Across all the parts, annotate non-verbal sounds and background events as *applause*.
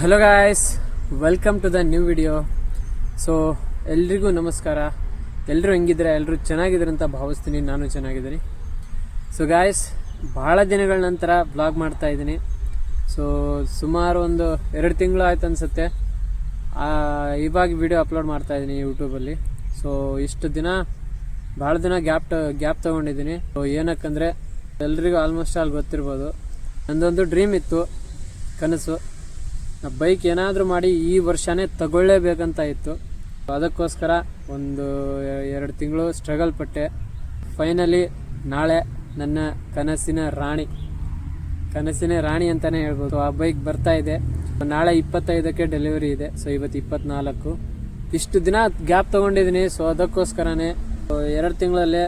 Hello guys welcome to the new video so ಎಲ್ರಿಗೂ ನಮಸ್ಕಾರ. ಎಲ್ಲರೂ ಹೆಂಗಿದ್ರೆ ಎಲ್ಲರೂ ಚೆನ್ನಾಗಿದ್ದಾರೆ ಅಂತ ಭಾವಿಸ್ತೀನಿ. ನಾನು ಚೆನ್ನಾಗಿದ್ದೀನಿ. ಸೊ ಗಾಯ್ಸ್ ಭಾಳ ದಿನಗಳ ನಂತರ ಬ್ಲಾಗ್ ಮಾಡ್ತಾ ಇದ್ದೀನಿ. ಸೊ ಸುಮಾರು ಒಂದು ಎರಡು ತಿಂಗಳು ಆಯ್ತು ಅನಿಸುತ್ತೆ. ಇವಾಗ ವಿಡಿಯೋ ಅಪ್ಲೋಡ್ ಮಾಡ್ತಾ ಇದ್ದೀನಿ ಯೂಟ್ಯೂಬಲ್ಲಿ ಸೊ ಇಷ್ಟು ದಿನ ಭಾಳ ದಿನ ಗ್ಯಾಪ್ ಗ್ಯಾಪ್ ತೊಗೊಂಡಿದ್ದೀನಿ. ಸೊ ಏನಕ್ಕಂದರೆ, ಎಲ್ರಿಗೂ ಆಲ್ಮೋಸ್ಟ್ ಆಲ್ ಗೊತ್ತಿರ್ಬೋದು. ನಂದೊಂದು ಡ್ರೀಮ್ ಇತ್ತು, ಕನಸು. ಬೈಕ್ ಏನಾದರೂ ಮಾಡಿ ಈ ವರ್ಷನೇ ತಗೊಳ್ಳೇಬೇಕಂತ ಇತ್ತು. ಅದಕ್ಕೋಸ್ಕರ ಒಂದು ಎರಡು ತಿಂಗಳು ಸ್ಟ್ರಗಲ್ ಪಟ್ಟೆ. ಫೈನಲಿ ನಾಳೆ ನನ್ನ ಕನಸಿನ ರಾಣಿ ಕನಸಿನ ರಾಣಿ ಅಂತಲೇ ಹೇಳ್ಬೋದು. ಆ ಬೈಕ್ ಬರ್ತಾ ಇದೆ. ನಾಳೆ ಇಪ್ಪತ್ತೈದಕ್ಕೆ ಡೆಲಿವರಿ ಇದೆ. ಸೊ ಇವತ್ತು ಇಪ್ಪತ್ನಾಲ್ಕು. ಇಷ್ಟು ದಿನ ಗ್ಯಾಪ್ ತೊಗೊಂಡಿದ್ದೀನಿ. ಸೊ ಅದಕ್ಕೋಸ್ಕರನೇ ಎರಡು ತಿಂಗಳಲ್ಲೇ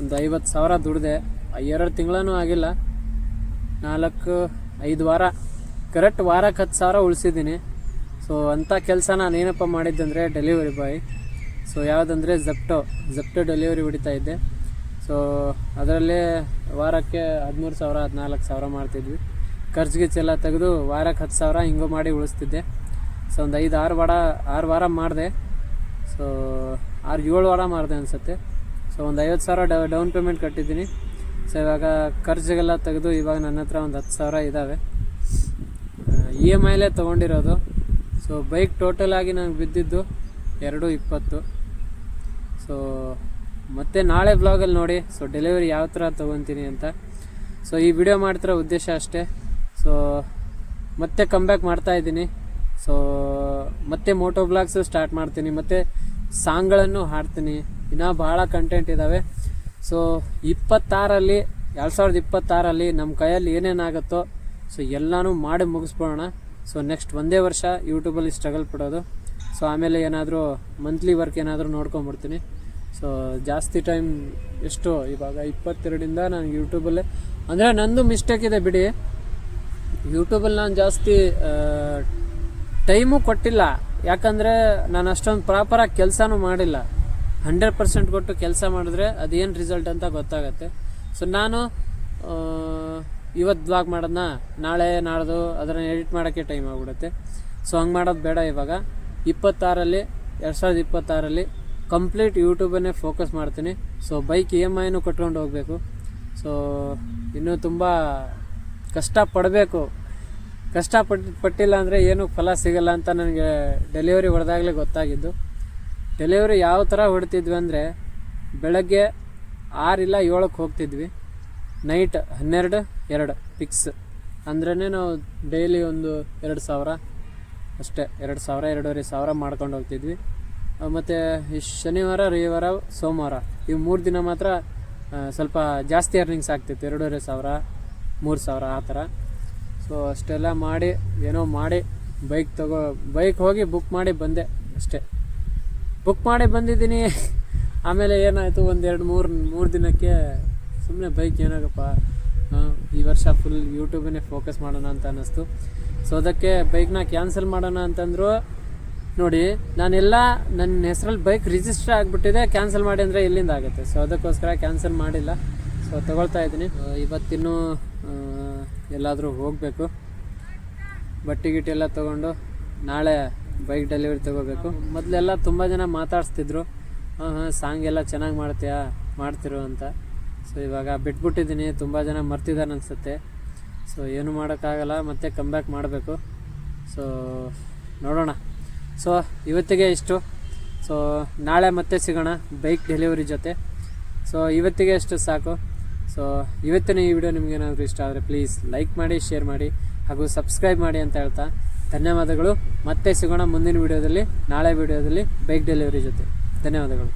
ಒಂದು ಐವತ್ತು ಸಾವಿರ ದುಡಿದೆ. ಎರಡು ತಿಂಗಳೂ ಆಗಿಲ್ಲ. ನಾಲ್ಕು, ಐದು ವಾರ. ಕರೆಕ್ಟ್ ವಾರಕ್ಕೆ ಹತ್ತು ಸಾವಿರ ಉಳಿಸಿದ್ದೀನಿ. ಸೊ ಅಂಥ ಕೆಲಸ ನಾನು ಏನಪ್ಪ ಮಾಡಿದ್ದಂದರೆ ಡೆಲಿವರಿ ಬಾಯ್ ಸೊ ಯಾವುದಂದರೆ ಜಪ್ಟೋ ಜಪ್ಟೋ ಡೆಲಿವರಿ ಹೊಡಿತಾ ಇದ್ದೆ. ಸೊ ಅದರಲ್ಲೇ ವಾರಕ್ಕೆ ಹದಿಮೂರು ಸಾವಿರ, ಹದಿನಾಲ್ಕು ಸಾವಿರ ಮಾಡ್ತಿದ್ವಿ. ಖರ್ಚು ಗಿಚ್ಚೆಲ್ಲ ತೆಗೆದು ವಾರಕ್ಕೆ ಹತ್ತು ಸಾವಿರ ಹಿಂಗೋ ಮಾಡಿ ಉಳಿಸ್ತಿದ್ದೆ. ಸೊ ಒಂದು ಐದು, ಆರು ವಾರ ಆರು ವಾರ ಮಾಡಿದೆ. ಸೊ ಆರು, ಏಳು ವಾರ ಮಾಡಿದೆ ಅನಿಸುತ್ತೆ. ಸೊ ಒಂದು ಐವತ್ತು ಸಾವಿರ ಡೌನ್ ಪೇಮೆಂಟ್ ಕಟ್ಟಿದ್ದೀನಿ. ಸೊ ಇವಾಗ ಖರ್ಚಿಗೆಲ್ಲ ತೆಗೆದು ಇವಾಗ ನನ್ನ ಹತ್ರ ಒಂದು ಹತ್ತು ಸಾವಿರ ಇದ್ದಾವೆ ಇ ಎಂ ಐಲೇ ತೊಗೊಂಡಿರೋದು. ಸೊ ಬೈಕ್ ಆಗಿ ನನಗೆ ಬಿದ್ದಿದ್ದು ಎರಡು ಇಪ್ಪತ್ತು. ಸೊ ಮತ್ತೆ ನಾಳೆ ಬ್ಲಾಗಲ್ಲಿ ನೋಡಿ. ಸೊ ಡೆಲಿವರಿ ಯಾವ ಥರ ತೊಗೊತೀನಿ ಅಂತ. ಸೊ ಈ ವಿಡಿಯೋ ಮಾಡ್ತಿರೋ ಉದ್ದೇಶ ಅಷ್ಟೇ. ಸೊ ಮತ್ತೆ ಕಮ್ಬ್ಯಾಕ್ ಮಾಡ್ತಾ ಇದ್ದೀನಿ. ಸೊ ಮತ್ತೆ ಮೋಟೋ ಬ್ಲಾಗ್ಸು ಸ್ಟಾರ್ಟ್ ಮಾಡ್ತೀನಿ. ಮತ್ತು ಸಾಂಗ್ಗಳನ್ನು ಹಾಡ್ತೀನಿ. ಇನ್ನೂ ಭಾಳ ಕಂಟೆಂಟ್ ಇದ್ದಾವೆ ಸೊ ಇಪ್ಪತ್ತಾರಲ್ಲಿ, ಎರಡು ಸಾವಿರದ ಇಪ್ಪತ್ತಾರಲ್ಲಿ ನಮ್ಮ ಕೈಯಲ್ಲಿ ಏನೇನಾಗುತ್ತೋ ಸೊ ಎಲ್ಲನೂ ಮಾಡಿ ಮುಗಿಸ್ಬಿಡೋಣ ಸೊ ನೆಕ್ಸ್ಟ್ ಒಂದೇ ವರ್ಷ ಯೂಟ್ಯೂಬಲ್ಲಿ ಸ್ಟ್ರಗಲ್ ಪಡೋದು. ಸೊ ಆಮೇಲೆ ಏನಾದರೂ ಮಂತ್ಲಿ ವರ್ಕ್ ಏನಾದರೂ ನೋಡ್ಕೊಂಬಿಡ್ತೀನಿ. ಸೊ ಜಾಸ್ತಿ ಟೈಮ್ ಎಷ್ಟು? ಇವಾಗ ಇಪ್ಪತ್ತೆರಡರಿಂದ ನಾನು ಯೂಟ್ಯೂಬಲ್ಲೇ ಅಂದರೆ ನಂದು ಮಿಸ್ಟೇಕ್ ಇದೆ ಬಿಡಿ. ಯೂಟ್ಯೂಬಲ್ಲಿ ನಾನು ಜಾಸ್ತಿ ಟೈಮು ಕೊಟ್ಟಿಲ್ಲ. ಯಾಕಂದರೆ ನಾನು ಅಷ್ಟೊಂದು ಪ್ರಾಪರಾಗಿ ಕೆಲಸನೂ ಮಾಡಿಲ್ಲ. ಹಂಡ್ರೆಡ್ ಪರ್ಸೆಂಟ್ ಕೊಟ್ಟು ಕೆಲಸ ಮಾಡಿದ್ರೆ ಅದೇನು ರಿಸಲ್ಟ್ ಅಂತ ಗೊತ್ತಾಗತ್ತೆ. ಸೊ ನಾನು ಇವತ್ತು ಬ್ಲಾಗ್ ಮಾಡೋದನ್ನ ನಾಳೆ, ನಾಡ್ದು ಅದನ್ನು ಎಡಿಟ್ ಮಾಡೋಕ್ಕೆ ಟೈಮ್ ಆಗಿಬಿಡುತ್ತೆ. ಸೊ ಹಂಗೆ ಮಾಡೋದು ಬೇಡ ಇವಾಗ. ಇಪ್ಪತ್ತಾರಲ್ಲಿ, ಎರಡು ಸಾವಿರದ ಇಪ್ಪತ್ತಾರಲ್ಲಿ ಕಂಪ್ಲೀಟ್ ಯೂಟ್ಯೂಬನ್ನೇ ಫೋಕಸ್ ಮಾಡ್ತೀನಿ. ಸೊ ಬೈಕ್ ಇ ಎಂ ಐನೂ ಕಟ್ಕೊಂಡು ಹೋಗಬೇಕು. ಸೊ ಇನ್ನೂ ತುಂಬ ಕಷ್ಟಪಡಬೇಕು ಕಷ್ಟಪಟ್ಟು ಪಟ್ಟಿಲ್ಲ ಅಂದರೆ ಏನೂ ಫಲ ಸಿಗಲ್ಲ ಅಂತ ನನಗೆ ಡೆಲಿವರಿ ಹೊಡೆದಾಗಲೇ ಗೊತ್ತಾಗಿದ್ದು. ಡೆಲಿವರಿ ಯಾವ ಥರ ಹೊಡ್ತಿದ್ವಿ ಅಂದರೆ ಬೆಳಗ್ಗೆ ಆರಿಲ್ಲ ಏಳಕ್ಕೆ ಹೋಗ್ತಿದ್ವಿ. ನೈಟ್ ಹನ್ನೆರಡು, ಎರಡು ಫಿಕ್ಸ್ ಅಂದ್ರೇ ನಾವು ಡೈಲಿ ಒಂದು ಎರಡು ಸಾವಿರ, ಅಷ್ಟೇ, ಎರಡು ಸಾವಿರ, ಎರಡೂವರೆ ಸಾವಿರ ಮಾಡ್ಕೊಂಡು ಹೋಗ್ತಿದ್ವಿ. ಮತ್ತು ಶನಿವಾರ, ರವಿವಾರ, ಸೋಮವಾರ, ಈ ಮೂರು ದಿನ ಮಾತ್ರ ಸ್ವಲ್ಪ ಜಾಸ್ತಿ ಅರ್ನಿಂಗ್ಸ್ ಆಗ್ತಿತ್ತು. ಎರಡೂವರೆ ಸಾವಿರ, ಮೂರು ಸಾವಿರ, ಆ ಥರ. ಸೊ ಅಷ್ಟೆಲ್ಲ ಮಾಡಿ, ಏನೋ ಮಾಡಿ ಬೈಕ್ ತಗೋ ಬೈಕ್ ಹೋಗಿ ಬುಕ್ ಮಾಡಿ ಬಂದೆ ಅಷ್ಟೇ. ಬುಕ್ ಮಾಡಿ ಬಂದಿದ್ದೀನಿ. *laughs* ಆಮೇಲೆ ಏನಾಯಿತು, ಒಂದೆರಡು ಮೂರು ಮೂರು ದಿನಕ್ಕೆ ಸುಮ್ಮನೆ ಬೈಕ್ ಏನಾಗಪ್ಪ? ಈ ವರ್ಷ ಫುಲ್ ಯೂಟ್ಯೂಬನ್ನೇ ಫೋಕಸ್ ಮಾಡೋಣ ಅಂತ ಅನ್ನಿಸ್ತು. ಸೊ ಅದಕ್ಕೆ ಬೈಕ್ನ ಕ್ಯಾನ್ಸಲ್ ಮಾಡೋಣ ಅಂತಂದ್ರು, ನೋಡಿ, ನಾನೆಲ್ಲ ನನ್ನ ಹೆಸರಲ್ಲಿ ಬೈಕ್ ರಿಜಿಸ್ಟರ್ ಆಗಿಬಿಟ್ಟಿದೆ ಕ್ಯಾನ್ಸಲ್ ಮಾಡಿ ಅಂದರೆ ಎಲ್ಲಿಂದ ಆಗುತ್ತೆ? ಸೊ ಅದಕ್ಕೋಸ್ಕರ ಕ್ಯಾನ್ಸಲ್ ಮಾಡಿಲ್ಲ. ಸೊ ತಗೊಳ್ತಾ ಇದ್ದೀನಿ. ಇವತ್ತಿನ್ನೂ ಎಲ್ಲಾದರೂ ಹೋಗಬೇಕು. ಬಟ್ಟೆ ಗಿಟ್ಟೆ ಎಲ್ಲ ತೊಗೊಂಡು ನಾಳೆ ಬೈಕ್ ಡೆಲಿವರಿ ತೊಗೋಬೇಕು. ಮೊದಲೆಲ್ಲ ತುಂಬ ಜನ ಮಾತಾಡಿಸ್ತಿದ್ರು. ಹಾಂ ಹಾಂ ಸಾಂಗ್ ಎಲ್ಲ ಚೆನ್ನಾಗಿ ಮಾಡ್ತೀಯಾ? ಮಾಡ್ತಿರು ಅಂತ. ಸೊ ಇವಾಗ ಬಿಟ್ಬಿಟ್ಟಿದ್ದೀನಿ. ತುಂಬ ಜನ ಮರ್ತಿದ್ದಾರೆ ಅನಿಸುತ್ತೆ. ಸೊ ಏನು ಮಾಡೋಕ್ಕಾಗಲ್ಲ, ಮತ್ತೆ ಕಮ್ಬ್ಯಾಕ್ ಮಾಡಬೇಕು. ಸೊ ನೋಡೋಣ. ಸೊ ಇವತ್ತಿಗೆ ಇಷ್ಟು. ಸೊ ನಾಳೆ ಮತ್ತೆ ಸಿಗೋಣ ಬೈಕ್ ಡೆಲಿವರಿ ಜೊತೆ. ಸೊ ಇವತ್ತಿಗೆ ಇಷ್ಟು ಸಾಕು. ಸೊ ಇವತ್ತಿನ ಈ ವಿಡಿಯೋ ನಿಮಗೇನಾದರೂ ಇಷ್ಟ ಆದರೆ ಪ್ಲೀಸ್ ಲೈಕ್ ಮಾಡಿ ಶೇರ್ ಮಾಡಿ, ಹಾಗೂ ಸಬ್ಸ್ಕ್ರೈಬ್ ಮಾಡಿ ಅಂತ ಹೇಳ್ತಾ ಧನ್ಯವಾದಗಳು. ಮತ್ತೆ ಸಿಗೋಣ ಮುಂದಿನ ವಿಡಿಯೋದಲ್ಲಿ ನಾಳೆ ವಿಡಿಯೋದಲ್ಲಿ ಬೈಕ್ ಡೆಲಿವರಿ ಜೊತೆ. ಧನ್ಯವಾದಗಳು.